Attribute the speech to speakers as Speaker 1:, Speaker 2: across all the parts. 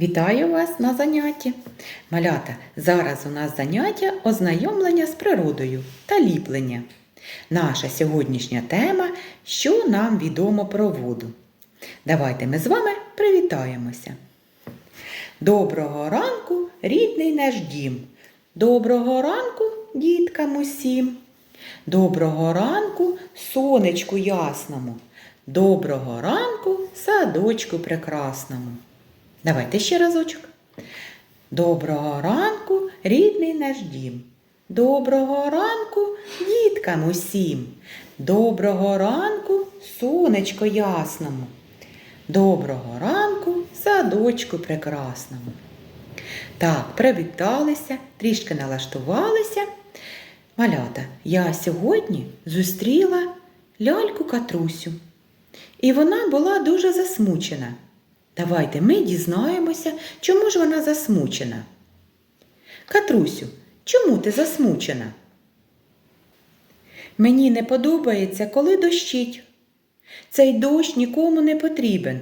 Speaker 1: Вітаю вас на занятті. Малята, зараз у нас заняття ознайомлення з природою та ліплення. Наша сьогоднішня тема що нам відомо про воду. Давайте ми з вами привітаємося. Доброго ранку, рідний наш дім. Доброго ранку, діткам усім. Доброго ранку, сонечку ясному. Доброго ранку, садочку прекрасному. Давайте ще разочок. Доброго ранку, рідний наш дім. Доброго ранку, діткам усім. Доброго ранку, сонечко ясному. Доброго ранку, садочку прекрасному. Так, привіталися, трішки налаштувалися. Малята, я сьогодні зустріла ляльку Катрусю. І вона була дуже засмучена. Давайте ми дізнаємося, чому ж вона засмучена. Катрусю, чому ти засмучена? Мені не подобається, коли дощить. Цей дощ нікому не потрібен.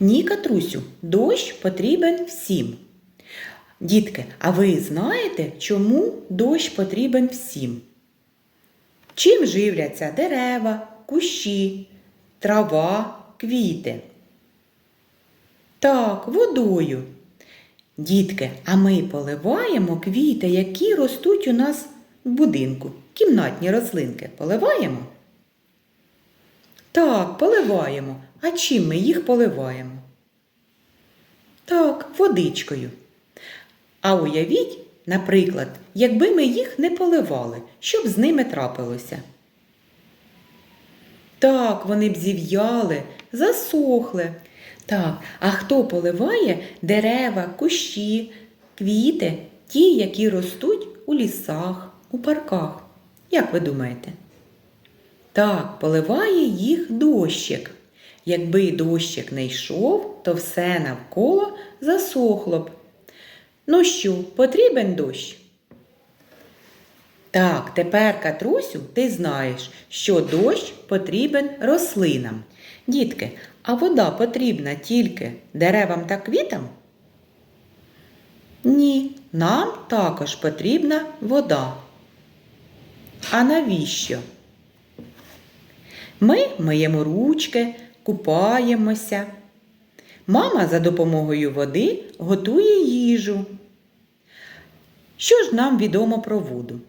Speaker 1: Ні, Катрусю, дощ потрібен всім. Дітки, а ви знаєте, чому дощ потрібен всім? Чим живляться дерева, кущі, трава, квіти? Так, водою. Дітки, а ми поливаємо квіти, які ростуть у нас в будинку. Кімнатні рослинки поливаємо? Так, поливаємо. А чим ми їх поливаємо? Так, водичкою. А уявіть, наприклад, якби ми їх не поливали, що б з ними трапилося? Так, вони б зів'яли, засохли. Так, а хто поливає дерева, кущі, квіти, ті, які ростуть у лісах, у парках? Як ви думаєте? Так, поливає їх дощик. Якби дощик не йшов, то все навколо засохло б. Ну що, потрібен дощ? Так, тепер, Катрусю, ти знаєш, що дощ потрібен рослинам. Дітки, а вода потрібна тільки деревам та квітам? Ні, нам також потрібна вода. А навіщо? Ми миємо ручки, купаємося. Мама за допомогою води готує їжу. Що ж нам відомо про воду?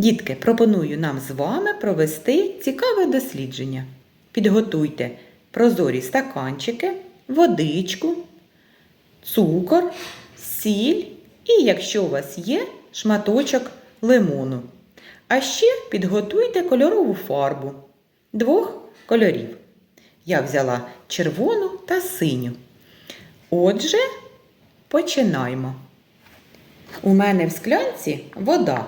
Speaker 1: Дітки, пропоную нам з вами провести цікаве дослідження. Підготуйте прозорі стаканчики, водичку, цукор, сіль і, якщо у вас є, шматочок лимону. А ще підготуйте кольорову фарбу двох кольорів. Я взяла червону та синю. Отже, починаємо. У мене в склянці вода.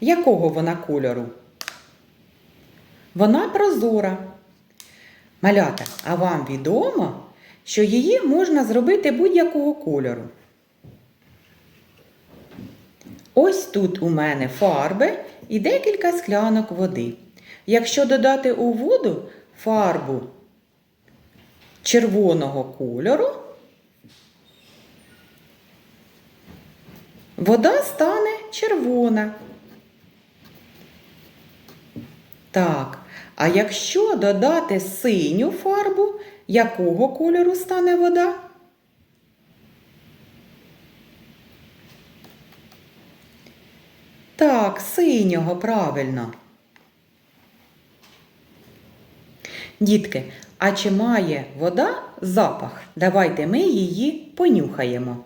Speaker 1: Якого вона кольору? Вона прозора. Малята, а вам відомо, що її можна зробити будь-якого кольору. Ось тут у мене фарби і декілька склянок води. Якщо додати у воду фарбу червоного кольору, вода стане червона. Так, а якщо додати синю фарбу, якого кольору стане вода? Так, синього, правильно. Дітки, а чи має вода запах? Давайте ми її понюхаємо.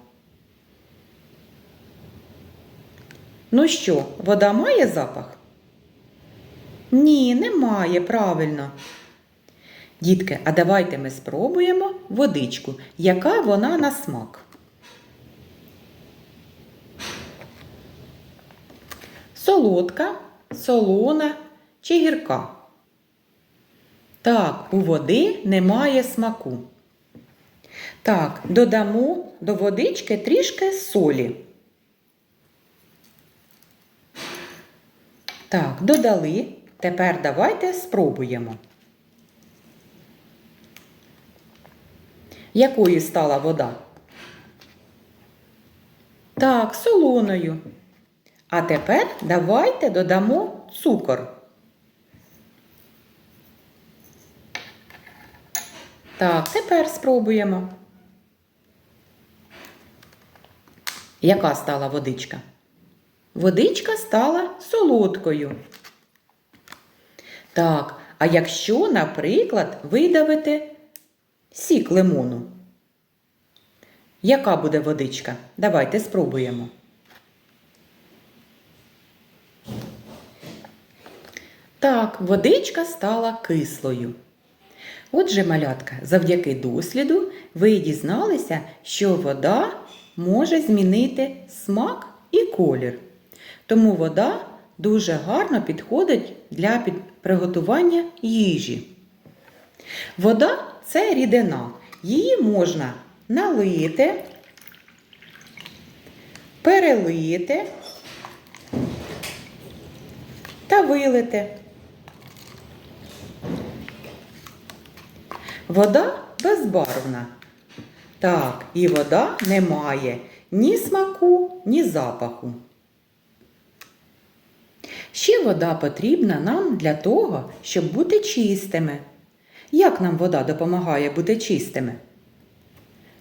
Speaker 1: Ну що, вода має запах? Ні, немає, правильно. Дітки, а давайте ми спробуємо водичку, яка вона на смак. Солодка, солона чи гірка? Так, у води немає смаку. Так, додамо до водички трішки солі. Так, додали. Тепер давайте спробуємо. Якою стала вода? Так, солоною. А тепер давайте додамо цукор. Так, тепер спробуємо. Яка стала водичка? Водичка стала солодкою. Так, а якщо, наприклад, видавити сік лимону, яка буде водичка? Давайте спробуємо. Так, водичка стала кислою. Отже, малятка, завдяки досліду ви дізналися, що вода може змінити смак і колір. Тому вода дуже гарно підходить для приготування їжі. Вода це рідина. Її можна налити, перелити та вилити. Вода безбарвна. Так, і вода не має ні смаку, ні запаху. Ще вода потрібна нам для того, щоб бути чистими. Як нам вода допомагає бути чистими?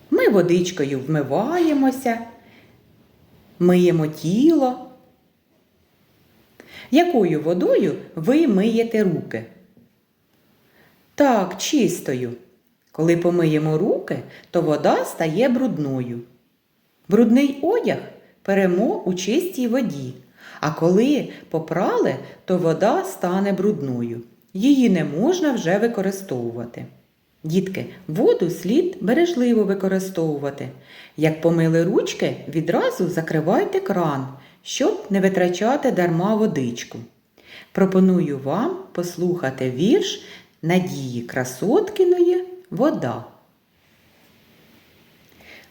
Speaker 1: Ми водичкою вмиваємося, миємо тіло. Якою водою ви миєте руки? Так, чистою. Коли помиємо руки, то вода стає брудною. Брудний одяг перемо у чистій воді, а коли попрали, то вода стане брудною. Її не можна вже використовувати. Дітки, воду слід бережливо використовувати. Як помили ручки, відразу закривайте кран, щоб не витрачати дарма водичку. Пропоную вам послухати вірш Надії Красоткіної Вода.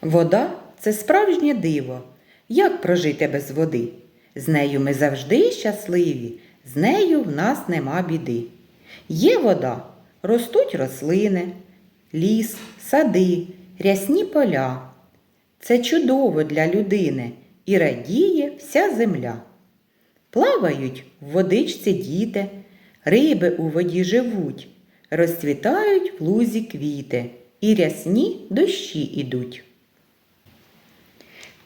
Speaker 1: Вода це справжнє диво. Як прожити без води? З нею ми завжди щасливі, з нею в нас нема біди. Є вода, ростуть рослини, ліс, сади, рясні поля. Це чудово для людини і радіє вся земля. Плавають в водичці діти, риби у воді живуть, розцвітають в лузі квіти, і рясні дощі ідуть.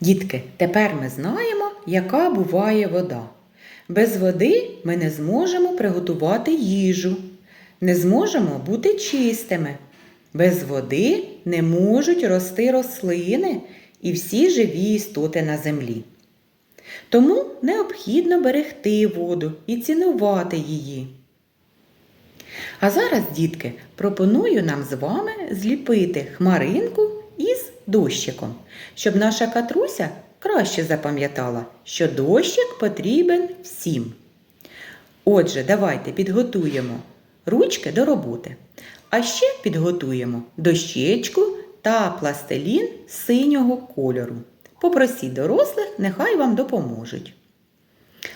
Speaker 1: Дітки, тепер ми знаємо, яка буває вода. Без води ми не зможемо приготувати їжу, не зможемо бути чистими. Без води не можуть рости рослини і всі живі істоти на землі. Тому необхідно берегти воду і цінувати її. А зараз, дітки, пропоную нам з вами зліпити хмаринку із дощиком, щоб наша катруся краще запам'ятала, що дощик потрібен всім. Отже, давайте підготуємо ручки до роботи. А ще підготуємо дощечку та пластилін синього кольору. Попросіть дорослих, нехай вам допоможуть.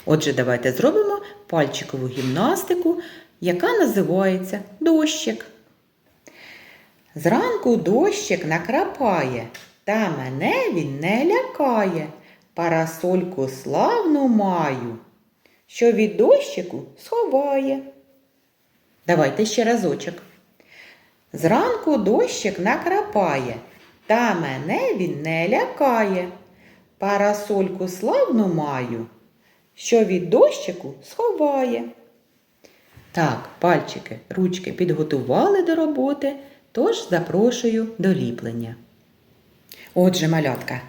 Speaker 1: Отже, давайте зробимо пальчикову гімнастику, яка називається дощик. Зранку дощик накрапає, та мене він не лякає. Парасольку славну маю, що від дощику сховає. Давайте ще разочок. Зранку дощик накрапає, та мене він не лякає. Парасольку славну маю, що від дощику сховає. Так, пальчики, ручки підготували до роботи, тож запрошую до ліплення. Отже, малятка,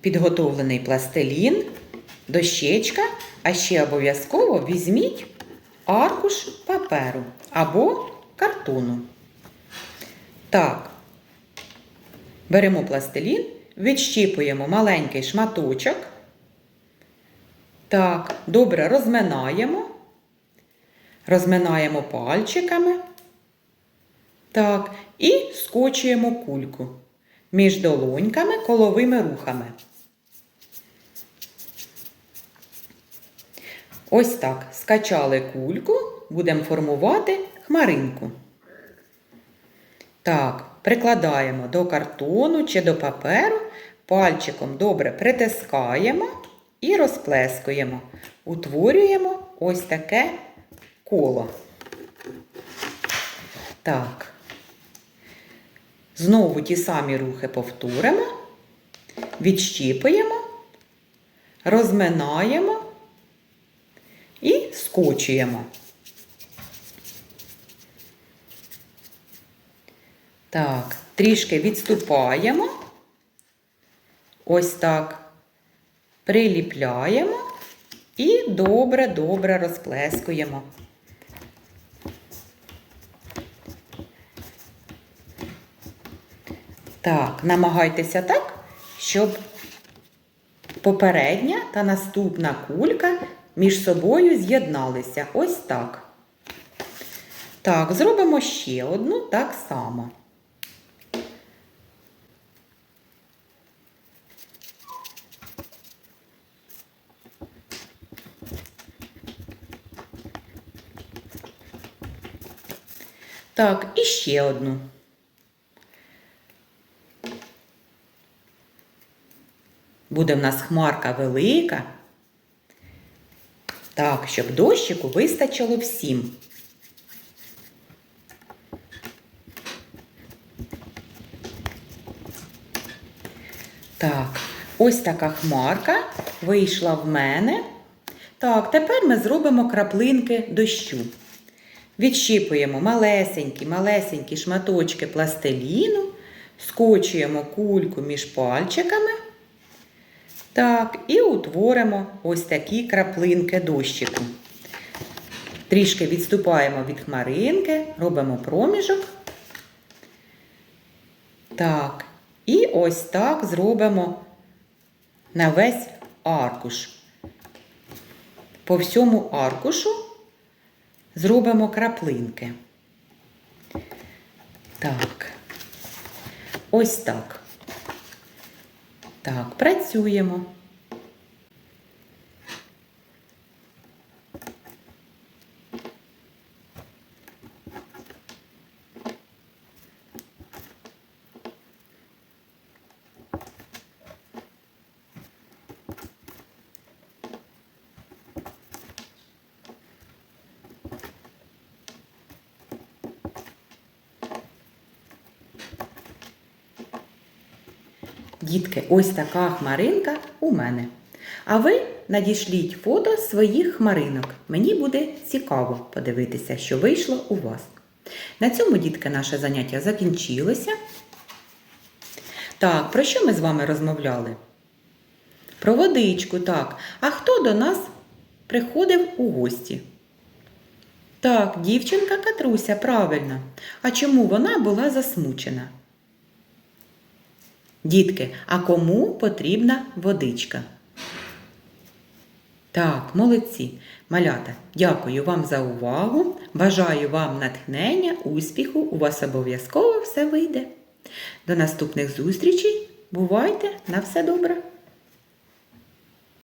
Speaker 1: підготовлений пластилін, дощечка, а ще обов'язково візьміть аркуш паперу або картону. Так, беремо пластилін, відщіпуємо маленький шматочок. Так, добре розминаємо. Розминаємо пальчиками. Так, і скочуємо кульку між долоньками коловими рухами. Ось так скачали кульку, будемо формувати хмаринку. Так, прикладаємо до картону чи до паперу, пальчиком добре притискаємо і розплескуємо. Утворюємо ось таке коло. Так. Знову ті самі рухи повторимо, відщіпуємо, розминаємо і скочуємо. Так, трішки відступаємо. Ось так. Приліпляємо і добре-добре розплескуємо. Так, намагайтеся так, щоб попередня та наступна кулька між собою з'єдналися. Ось так. Так, зробимо ще одну так само. Так, і ще одну. Буде в нас хмарка велика. Так, щоб дощику вистачило всім. Так, ось така хмарка вийшла в мене. Так, тепер ми зробимо краплинки дощу. Відщіпуємо малесенькі, малесенькі шматочки пластиліну, скочуємо кульку між пальчиками. Так, і утворимо ось такі краплинки дощику. Трішки відступаємо від хмаринки, робимо проміжок. Так, і ось так зробимо на весь аркуш. По всьому аркушу зробимо краплинки. Так, ось так. Так, працюємо. Дітки, ось така хмаринка у мене. А ви надішліть фото своїх хмаринок. Мені буде цікаво подивитися, що вийшло у вас. На цьому, дітки, наше заняття закінчилося. Так, про що ми з вами розмовляли? Про водичку, так. А хто до нас приходив у гості? Так, дівчинка Катруся, правильно. А чому вона була засмучена? Дітки, а кому потрібна водичка? Так, молодці. Малята, дякую вам за увагу. Бажаю вам натхнення, успіху. У вас обов'язково все вийде. До наступних зустрічей. Бувайте на все добре!